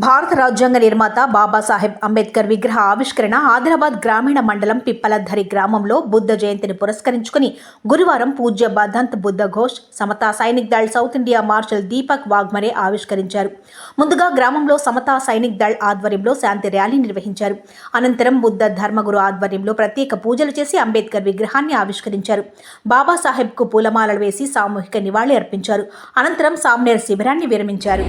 భారత రాజ్యాంగ నిర్మాత బాబాసాహెబ్ అంబేద్కర్ విగ్రహ ఆవిష్కరణ ఆదిలాబాద్ గ్రామీణ మండలం పిప్పలధరి గ్రామంలో బుద్ధ జయంతిని పురస్కరించుకుని గురువారం పూజ్య Bhadant Buddha Ghosh Samata Sainik Dal south India marshal Deepak Waghmare ఆవిష్కరించారు. ముందుగా గ్రామంలో సమతా సైనిక్ దళ్ ఆధ్వర్యంలో శాంతి ర్యాలీ నిర్వహించారు. అనంతరం బుద్ధ ధర్మగురు ఆధ్వర్యంలో ప్రత్యేక పూజలు చేసి అంబేద్కర్ విగ్రహాన్ని ఆవిష్కరించారు. బాబాసాహెబ్కు పూలమాలలు వేసి సామూహిక నివాళి అర్పించారు అనంతరం సామ్నేర్ శిబిరాన్ని విరమించారు.